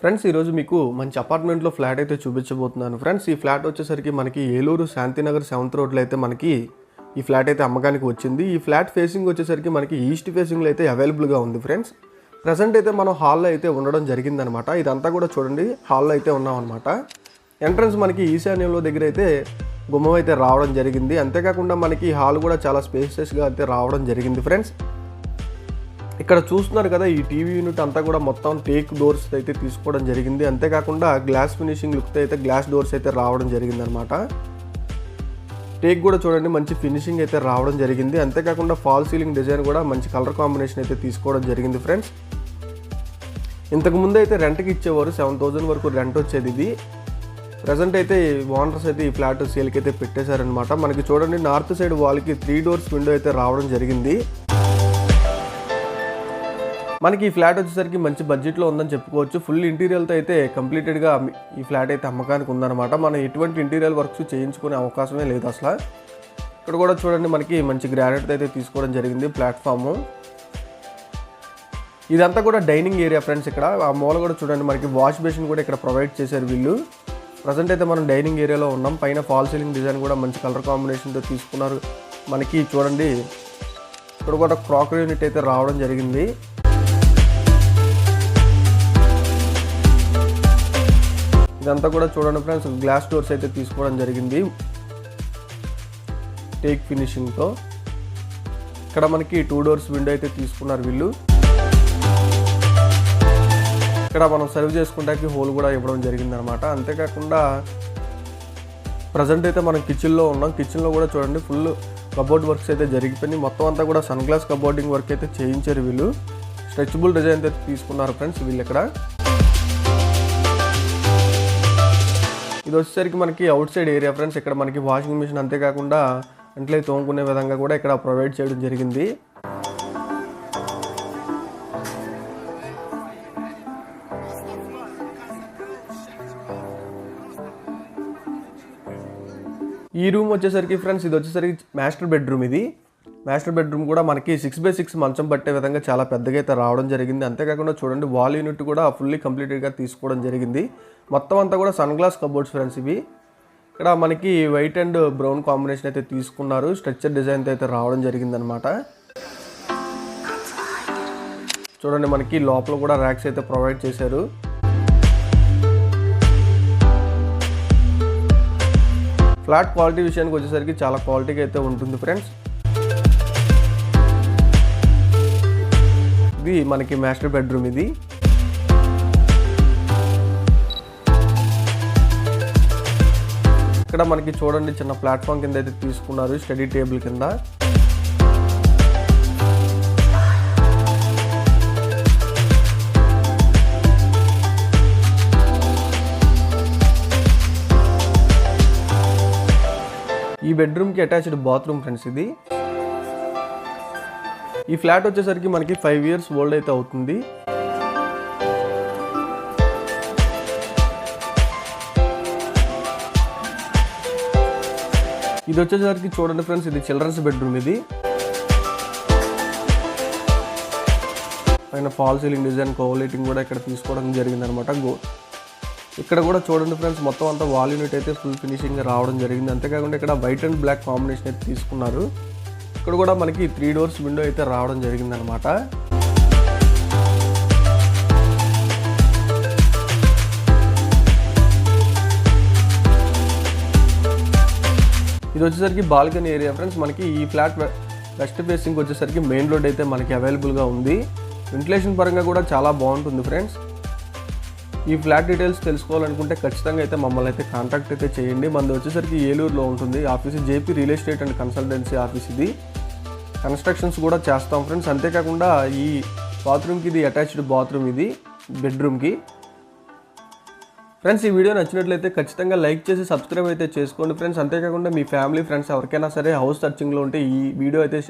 Friends ఈరోజు మీకు మంచి అపార్ట్మెంట్లో ఫ్లాట్ అయితే చూపించబోతున్నాను. ఫ్రెండ్స్ ఈ ఫ్లాట్ వచ్చేసరికి మనకి ఏలూరు శాంతినగర్ సెవెంత్ రోడ్లో అయితే మనకి ఈ ఫ్లాట్ అయితే అమ్మకానికి వచ్చింది. ఈ ఫ్లాట్ ఫేసింగ్ వచ్చేసరికి మనకి ఈస్ట్ ఫేసింగ్లో అయితే అవైలబుల్గా ఉంది ఫ్రెండ్స్. ప్రజెంట్ అయితే మనం హాల్లో అయితే ఉండడం జరిగిందనమాట. ఇదంతా కూడా చూడండి హాల్లో అయితే ఉన్నాం అనమాట ఎంట్రన్స్ మనకి ఈశాన్యంలో దగ్గర అయితే గుమ్మం అయితే రావడం జరిగింది. అంతేకాకుండా మనకి హాల్ కూడా చాలా స్పేసెస్గా అయితే రావడం జరిగింది ఫ్రెండ్స్. ఇక్కడ చూస్తున్నారు కదా ఈ టీవీ యూనిట్ అంతా కూడా మొత్తం టేక్ డోర్స్ అయితే తీసుకోవడం జరిగింది. అంతేకాకుండా గ్లాస్ ఫినిషింగ్ లుక్ అయితే గ్లాస్ డోర్స్ అయితే రావడం జరిగింది అనమాట టేక్ కూడా చూడండి మంచి ఫినిషింగ్ అయితే రావడం జరిగింది. అంతేకాకుండా ఫాల్ సీలింగ్ డిజైన్ కూడా మంచి కలర్ కాంబినేషన్ అయితే తీసుకోవడం జరిగింది ఫ్రెండ్స్ ఇంతకుముందు అయితే రెంట్కి ఇచ్చేవారు సెవెన్ థౌజండ్ వరకు రెంట్ వచ్చేది ఇది. ప్రజెంట్ అయితే ఓనర్స్ అయితే ఈ ఫ్లాట్ సేల్కి అయితే పెట్టేశారనమాట మనకి చూడండి నార్త్ సైడ్ వాల్కి త్రీ డోర్స్ విండో అయితే రావడం జరిగింది. మనకి ఈ ఫ్లాట్ వచ్చేసరికి మంచి బడ్జెట్లో ఉందని చెప్పుకోవచ్చు. ఫుల్ ఇంటీరియర్తో అయితే కంప్లీటెడ్గా ఈ ఫ్లాట్ అయితే అమ్మకానికి ఉందన్నమాట. మనం ఎటువంటి ఇంటీరియర్ వర్క్స్ చేయించుకునే అవకాశమే లేదు అసలు. ఇక్కడ కూడా చూడండి మనకి మంచి గ్రానైట్ అయితే తీసుకోవడం జరిగింది ప్లాట్ఫాము ఇదంతా కూడా డైనింగ్ ఏరియా ఫ్రెండ్స్ ఇక్కడ. ఆ మూల కూడా చూడండి మనకి వాష్ బేసిన్ కూడా ఇక్కడ ప్రొవైడ్ చేశారు వీళ్ళు. ప్రజెంట్ అయితే మనం డైనింగ్ ఏరియాలో ఉన్నాం. పైన ఫాల్ సీలింగ్ డిజైన్ కూడా మంచి కలర్ కాంబినేషన్తో తీసుకున్నారు. మనకి చూడండి ఇక్కడ కూడా క్రాకరీ యూనిట్ అయితే రావడం జరిగింది. ఇదంతా కూడా చూడండి ఫ్రెండ్స్ గ్లాస్ డోర్స్ అయితే తీసుకోవడం జరిగింది. టేక్ ఫినిషింగ్తో ఇక్కడ మనకి టూ డోర్స్ విండో అయితే తీసుకున్నారు వీళ్ళు. ఇక్కడ మనం సర్వ్ చేసుకుంటానికి హోల్ కూడా ఇవ్వడం జరిగింది అనమాట అంతేకాకుండా ప్రజెంట్ అయితే మనం కిచెన్లో ఉన్నాం. కిచెన్లో కూడా చూడండి ఫుల్ కబోర్డ్ వర్క్స్ అయితే జరిగిపోయింది మొత్తం అంతా కూడా సన్ గ్లాస్ కబోర్డింగ్ వర్క్ అయితే చేయించారు వీళ్ళు. స్ట్రెచబుల్ డిజైన్ అయితే తీసుకున్నారు ఫ్రెండ్స్ వీళ్ళు ఇక్కడ. ఇది వచ్చేసరికి మనకి అవుట్ సైడ్ ఏరియా ఫ్రెండ్స్ ఇక్కడ మనకి వాషింగ్ మిషన్ అంతేకాకుండా అంట్లే తోముకునే విధంగా కూడా ఇక్కడ ప్రొవైడ్ చేయడం జరిగింది. ఈ రూమ్ వచ్చేసరికి ఫ్రెండ్స్ ఇది వచ్చేసరికి మాస్టర్ బెడ్రూమ్ ఇది. మాస్టర్ బెడ్రూమ్ కూడా మనకి సిక్స్ బై సిక్స్ మంచం పట్టే విధంగా చాలా పెద్దగా అయితే రావడం జరిగింది. అంతేకాకుండా చూడండి వాల్ యూనిట్ కూడా ఫుల్లీ కంప్లీటెడ్గా తీసుకోవడం జరిగింది. మొత్తం అంతా కూడా సన్ గ్లాస్ కబోర్డ్స్ ఫ్రెండ్స్ ఇవి. ఇక్కడ మనకి వైట్ అండ్ బ్రౌన్ కాంబినేషన్ అయితే తీసుకున్నారు. స్ట్రక్చర్ డిజైన్తో అయితే రావడం జరిగిందనమాట. చూడండి మనకి లోపల కూడా ర్యాక్స్ అయితే ప్రొవైడ్ చేశారు. ఫ్లాట్ క్వాలిటీ విషయానికి వచ్చేసరికి చాలా క్వాలిటీగా అయితే ఉంటుంది ఫ్రెండ్స్ ఇది మనకి మాస్టర్ బెడ్రూమ్ ఇది. ఇక్కడ మనకి చూడండి చిన్న ప్లాట్ఫామ్ కింద అయితే తీసుకున్నారు స్టడీ టేబుల్ కింద. ఈ బెడ్రూమ్కి అటాచ్డ్ బాత్రూమ్ ఫ్రెండ్స్ ఇది. ఈ ఫ్లాట్ వచ్చేసరికి మనకి ఫైవ్ ఇయర్స్ ఓల్డ్ అయితే అవుతుంది. ఇది వచ్చేసరికి చూడండి ఫ్రెండ్స్ ఇది చిల్డ్రన్స్ బెడ్రూమ్ ఇది. పైన ఫాల్ సీలింగ్ డిజైన్ కోవలేటింగ్ కూడా ఇక్కడ తీసుకోవడం జరిగింది అనమాట గో ఇక్కడ కూడా చూడండి ఫ్రెండ్స్ మొత్తం అంతా వాల్ యూనిట్ అయితే ఫుల్ ఫినిషింగ్ రావడం జరిగింది. అంతేకాకుండా ఇక్కడ వైట్ అండ్ బ్లాక్ కాంబినేషన్ అయితే తీసుకున్నారు. ఇక్కడ కూడా మనకి త్రీ డోర్స్ విండో అయితే రావడం జరిగిందనమాట. ఇది వచ్చేసరికి బాల్కనీ ఏరియా ఫ్రెండ్స్ మనకి ఈ ఫ్లాట్ వెస్ట్ ఫేసింగ్ వచ్చేసరికి మెయిన్ రోడ్ అయితే మనకి అవైలబుల్గా ఉంది. వెంటిలేషన్ పరంగా కూడా చాలా బాగుంటుంది ఫ్రెండ్స్ ఈ ఫ్లాట్ డీటెయిల్స్ తెలుసుకోవాలనుకుంటే ఖచ్చితంగా అయితే మమ్మల్ని అయితే కాంటాక్ట్ అయితే చేయండి. మనది వచ్చేసరికి ఏలూరులో ఉంటుంది. Office JP real estate and consultancy office ఇది. కన్స్ట్రక్షన్స్ కూడా చేస్తాం ఫ్రెండ్స్. అంతేకాకుండా ఈ బాత్రూమ్కి ఇది అటాచ్డ్ బాత్రూమ్ ఇది బెడ్రూమ్కి ఫ్రెండ్స్ ఈ వీడియో నచ్చినట్లయితే ఖచ్చితంగా లైక్ చేసి సబ్స్క్రైబ్ అయితే చేసుకోండి ఫ్రెండ్స్. అంతేకాకుండా మీ ఫ్యామిలీ ఫ్రెండ్స్ ఎవరికైనా సరే హౌస్ సర్చింగ్లో ఉంటే ఈ వీడియో అయితే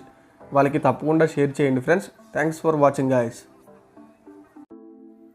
వాళ్ళకి తప్పకుండా షేర్ చేయండి friends. Thanks for watching guys